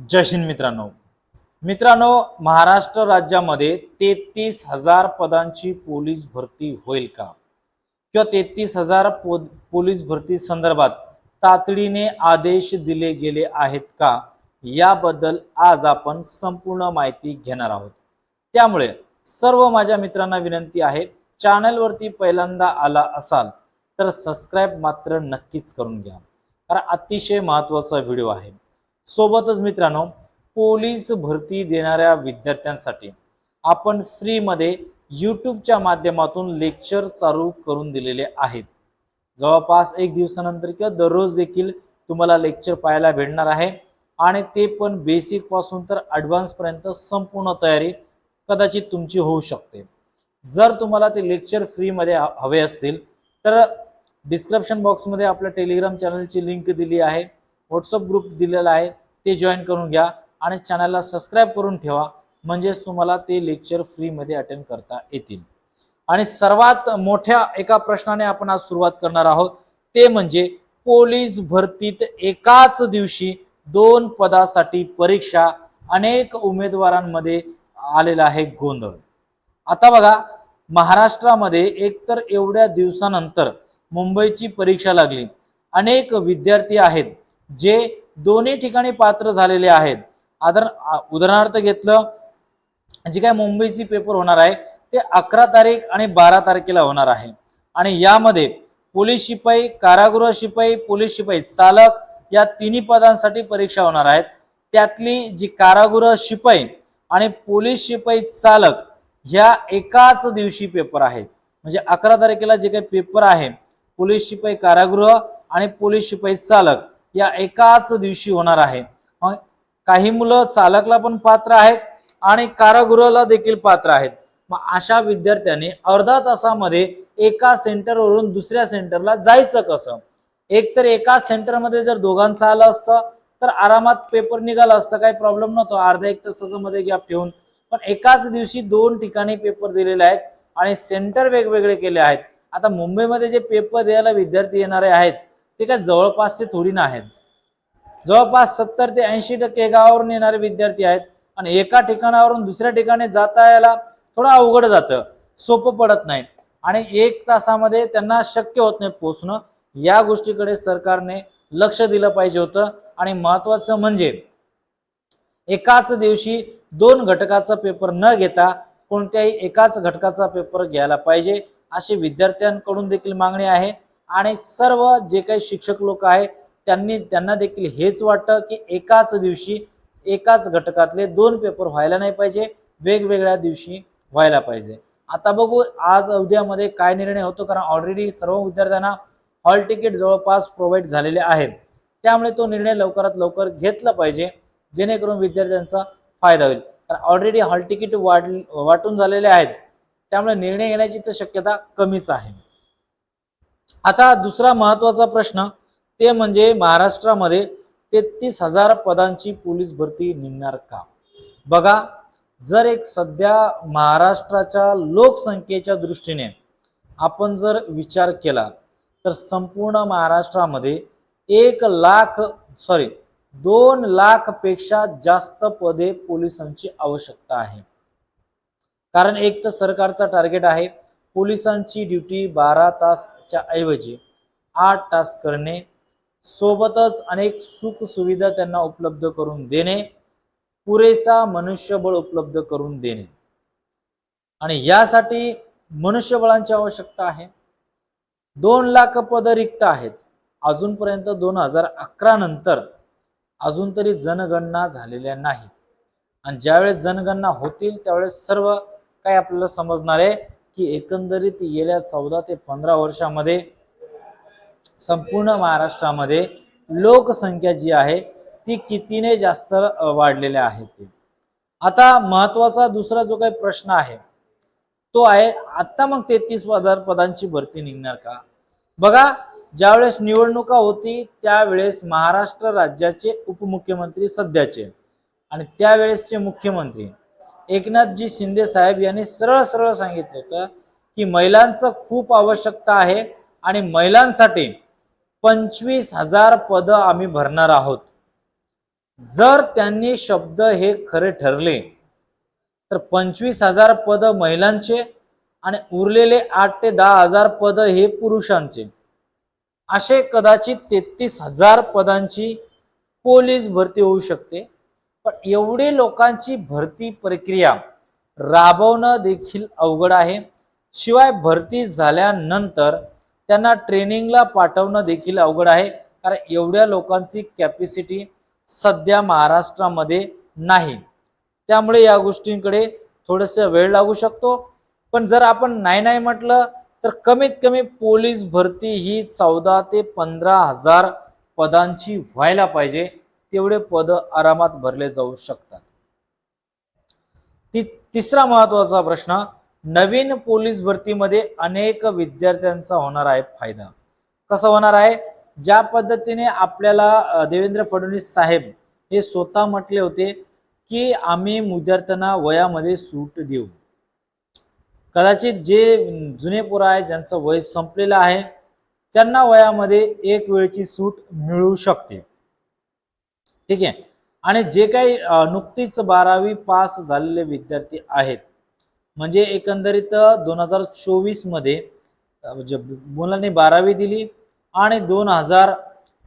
जय हिंद मित्रांनो. मित्रांनो महाराष्ट्र राज्यामध्ये तेहतीस हजार पदांची पोलीस भरती होईल का? किंवा तेहतीस हजार पो पोलीस भरती संदर्भात तातडीने आदेश दिले गेले आहेत का? याबद्दल आज आपण संपूर्ण माहिती घेणार आहोत. त्यामुळे सर्व माझ्या मित्रांना विनंती आहे चॅनलवरती पहिल्यांदा आला असाल तर सबस्क्राईब मात्र नक्कीच करून घ्या. कारण अतिशय महत्त्वाचा व्हिडिओ आहे. सोबतच मित्रांनो पोलीस भरती देणाऱ्या विद्यार्थ्यांसाठी आपण फ्रीमध्ये यूट्यूबच्या माध्यमातून लेक्चर चालू करून दिलेले आहेत. जवळपास एक दिवसानंतर किंवा दररोज देखील तुम्हाला लेक्चर पाहायला भेटणार आहे आणि ते पण बेसिकपासून तर ॲडव्हान्सपर्यंत संपूर्ण तयारी कदाचित तुमची होऊ शकते. जर तुम्हाला ते लेक्चर फ्रीमध्ये हवे असतील तर डिस्क्रिप्शन बॉक्समध्ये आपल्या टेलिग्राम चॅनलची लिंक दिली आहे. व्हॉट्सअप ग्रुप दिलेला आहे ते जॉईन करून घ्या आणि चॅनलला सबस्क्राईब करून ठेवा. म्हणजेच तुम्हाला ते लेक्चर फ्रीमध्ये अटेंड करता येतील. आणि सर्वात मोठ्या एका प्रश्नाने आपण आज सुरुवात करणार आहोत ते म्हणजे पोलीस भरतीत एकाच दिवशी दोन पदासाठी परीक्षा अनेक उमेदवारांमध्ये आलेला आहे गोंधळ. आता बघा महाराष्ट्रामध्ये एकतर एवढ्या दिवसानंतर मुंबईची परीक्षा लागली. अनेक विद्यार्थी आहेत जे दोन्ही ठिकाणी पात्र झालेले आहेत. आदर उदाहरणार्थ घेतलं जे काय मुंबईची पेपर होणार आहे ते अकरा तारीख आणि बारा तारखेला होणार आहे. आणि यामध्ये पोलीस शिपाई कारागृह शिपाई पोलीस शिपाई चालक या तिन्ही पदांसाठी परीक्षा होणार आहेत. त्यातली जी कारागृह शिपाई आणि पोलीस शिपाई चालक ह्या एकाच दिवशी पेपर आहेत. म्हणजे अकरा तारखेला जे काही पेपर आहे पोलीस शिपाई कारागृह आणि पोलीस शिपाई चालक या एकाच दिवशी होणार आहे. मग काही मुलं चालकला पण पात्र आहेत आणि कारागृहाला देखील पात्र आहेत. मग अशा विद्यार्थ्यांनी अर्धा तासामध्ये एका सेंटरवरून दुसऱ्या सेंटरला जायचं कसं? एक तर एका सेंटरमध्ये जर दोघांचं आलं असतं तर आरामात पेपर निघाला असतं काही प्रॉब्लेम नव्हतो. अर्धा एक तासाचं मध्ये गॅप ठेवून. पण एकाच दिवशी दोन ठिकाणी पेपर दिलेले आहेत आणि सेंटर वेगवेगळे केले आहेत. आता मुंबईमध्ये जे पेपर द्यायला विद्यार्थी येणारे आहेत ते काय जवळपासचे थोडी ना आहेत. जवळपास सत्तर ते ऐंशी टक्के गावावरून येणारे विद्यार्थी आहेत आणि एका ठिकाणावरून दुसऱ्या ठिकाणी जाता यायला थोडं अवघड जातं सोपं पडत नाही. आणि एक तासामध्ये त्यांना शक्य होत नाही पोचणं या गोष्टीकडे सरकारने लक्ष दिलं पाहिजे होतं. आणि महत्वाचं म्हणजे एकाच दिवशी दोन घटकाचा पेपर न घेता कोणत्याही एकाच घटकाचा पेपर घ्यायला पाहिजे अशी विद्यार्थ्यांकडून देखील मागणी आहे. आणि सर्व जे काही शिक्षक लोक आहे त्यांनी त्यांना देखील हेच वाटतं की एकाच दिवशी एकाच घटकातले दोन पेपर व्हायला नाही पाहिजे वेगवेगळ्या दिवशी व्हायला पाहिजे. आता बघू आज उद्यामध्ये काय निर्णय होतो कारण ऑलरेडी सर्व विद्यार्थ्यांना हॉल तिकीट जवळपास प्रोव्हाइड झालेले आहेत. त्यामुळे तो निर्णय लवकरात लवकर घेतला पाहिजे जेणेकरून विद्यार्थ्यांचा फायदा होईल. कारण ऑलरेडी हॉल तिकीट वाढ वाटून झालेले आहेत. त्यामुळे निर्णय घेण्याची तर शक्यता कमीच आहे. आता दुसरा महत्त्वाचा प्रश्न ते म्हणजे महाराष्ट्रामध्ये तेहतीस हजार पदांची पोलीस भरती निघणार का? बघा जर एक सध्या महाराष्ट्राच्या लोकसंख्येच्या दृष्टीने आपण जर विचार केला तर संपूर्ण महाराष्ट्रामध्ये एक लाख सॉरी दोन लाखपेक्षा जास्त पदे पोलिसांची आवश्यकता आहे. कारण एक तर सरकारचा टार्गेट आहे पोलिसांची ड्युटी बारा तास तासच्या ऐवजी आठ तास करणे सोबतच अनेक सुख सुविधा त्यांना उपलब्ध करून देणे पुरेसा मनुष्यबळ उपलब्ध करून देणे. आणि यासाठी मनुष्यबळांची आवश्यकता आहे. दोन लाख पद रिक्त आहेत. अजूनपर्यंत दोन हजार अकरा नंतर अजून तरी जनगणना झालेल्या नाही आणि ज्यावेळेस जनगणना होतील त्यावेळेस सर्व काय आपल्याला समजणार आहे. की एकंदरीत गेल्या चौदा ते पंधरा वर्षामध्ये संपूर्ण महाराष्ट्रामध्ये लोकसंख्या जी आहे ती कितीने जास्त वाढलेल्या आहेत ते. आता महत्त्वाचा दुसरा जो काही प्रश्न आहे तो आहे आता मग तेहतीस हजार पदांची भरती निघणार का? बघा ज्यावेळेस निवडणुका होती त्यावेळेस महाराष्ट्र राज्याचे उपमुख्यमंत्री सध्याचे आणि त्यावेळेसचे मुख्यमंत्री. एकनाथजी शिंदे साहेब यांनी सरळ सरळ सांगितलं होतं की महिलांचं खूप आवश्यकता आहे आणि महिलांसाठी पंचवीस हजार पदं आम्ही भरणार आहोत. जर त्यांनी शब्द हे खरे ठरले तर पंचवीस हजार पदं महिलांचे आणि उरलेले आठ ते दहा हजार पदं हे पुरुषांचे. असे कदाचित तेहतीस हजार पदांची पोलीस भरती होऊ शकते. पण एवढी लोकांची भरती प्रक्रिया राबवणं देखील अवघड आहे. शिवाय भरती झाल्यानंतर त्यांना ट्रेनिंगला पाठवणं देखील अवघड आहे. कारण एवढ्या लोकांची कॅपॅसिटी सध्या महाराष्ट्रामध्ये नाही. त्यामुळे या गोष्टींकडे थोडंसं वेळ लागू शकतो. पण जर आपण नाही नाही म्हटलं तर कमीत कमी पोलीस भरती ही चौदा ते पंधरा हजार पदांची व्हायला पाहिजे. तेवढे पद आरामात भरले जाऊ शकतात. ती तिसरा महत्त्वाचा प्रश्न नवीन पोलीस भरतीमध्ये अनेक विद्यार्थ्यांचा होणार आहे फायदा. कसा होणार आहे? ज्या पद्धतीने आपल्याला देवेंद्र फडणवीस साहेब हे स्वतः म्हटले होते की आम्ही विद्यार्थ्यांना वयामध्ये सूट देऊ. कदाचित जे जुने पोरं आहे ज्यांचं वय संपलेलं आहे त्यांना वयामध्ये एक वेळची सूट मिळू शकते. ठीक आहे? आणि जे काही नुकतीच बारावी पास झालेले विद्यार्थी आहेत म्हणजे एकंदरीत दोन हजार चोवीसमध्ये म्हणजे मुलांनी बारावी दिली आणि दोन हजार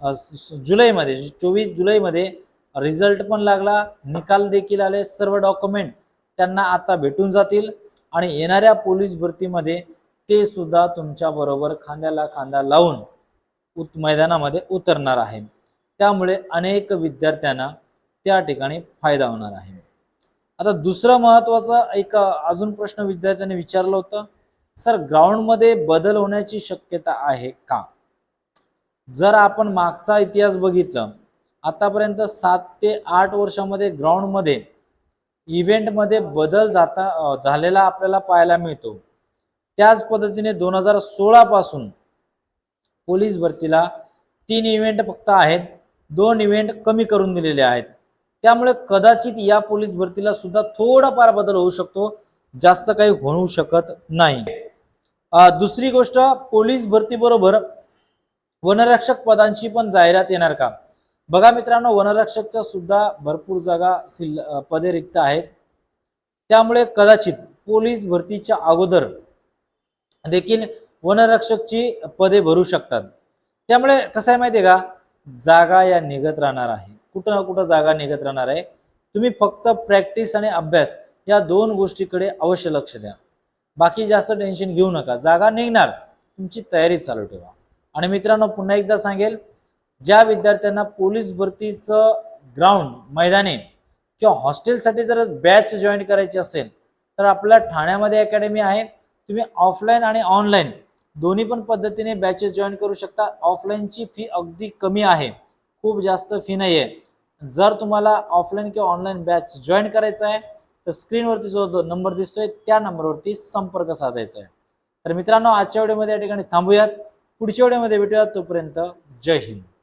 जुलैमध्ये म्हणजे चोवीस जुलैमध्ये रिझल्ट पण लागला निकाल देखील आले सर्व डॉक्युमेंट त्यांना आता भेटून जातील आणि येणाऱ्या पोलीस भरतीमध्ये ते सुद्धा तुमच्याबरोबर खांद्याला खांदा लावून उत मैदानामध्ये उतरणार आहे. त्यामुळे अनेक विद्यार्थ्यांना त्या ठिकाणी फायदा होणार आहे. आता दुसरं महत्त्वाचा एक अजून प्रश्न विद्यार्थ्यांनी विचारलं होतं सर ग्राउंडमध्ये बदल होण्याची शक्यता आहे का? जर आपण मागचा इतिहास बघितलं आतापर्यंत सात ते आठ वर्षामध्ये ग्राउंडमध्ये इव्हेंटमध्ये बदल जाता झालेला आपल्याला पाहायला मिळतो. त्याच पद्धतीने दोन हजार सोळापासून पोलीस भरतीला तीन इव्हेंट फक्त आहेत. दोन इव्हेंट कमी करून दिलेले आहेत. त्यामुळे कदाचित या पोलीस भरतीला सुद्धा थोडाफार बदल होऊ शकतो. जास्त काही होऊ शकत नाही. दुसरी गोष्ट पोलीस भरतीबरोबर वनरक्षक पदांची पण जाहिरात येणार का? बघा मित्रांनो वनरक्षकच्या सुद्धा भरपूर जागा सिल पदे रिक्त आहेत. त्यामुळे कदाचित पोलीस भरतीच्या अगोदर देखील वनरक्षकची पदे भरू शकतात. त्यामुळे कसं आहे माहिती आहे का? जागा या निघत राहणार आहे. कुठं ना कुठं जागा निघत राहणार आहे. तुम्ही फक्त प्रॅक्टिस आणि अभ्यास या दोन गोष्टीकडे अवश्य लक्ष द्या. बाकी जास्त टेन्शन घेऊ नका. जागा निघणार. तुमची तयारी चालू ठेवा. आणि मित्रांनो पुन्हा एकदा सांगेल ज्या विद्यार्थ्यांना पोलीस भरतीचं ग्राउंड मैदाने किंवा हॉस्टेलसाठी जर बॅच जॉईन करायची असेल तर आपल्या ठाण्यामध्ये अकॅडमी आहे. तुम्ही ऑफलाईन आणि ऑनलाईन दोन्ही पण पद्धतीने बॅचेस जॉईन करू शकता. ऑफलाईनची फी अगदी कमी आहे. खूप जास्त फी नाही आहे जर तुम्हाला ऑफलाईन किंवा ऑनलाईन बॅच जॉईन करायचा आहे तर स्क्रीनवरती जो नंबर दिसतोय त्या नंबरवरती संपर्क साधायचा आहे. तर मित्रांनो आजच्या व्हिडिओमध्ये या ठिकाणी थांबूयात. पुढच्या व्हिडिओमध्ये भेटूयात तोपर्यंत जय हिंद.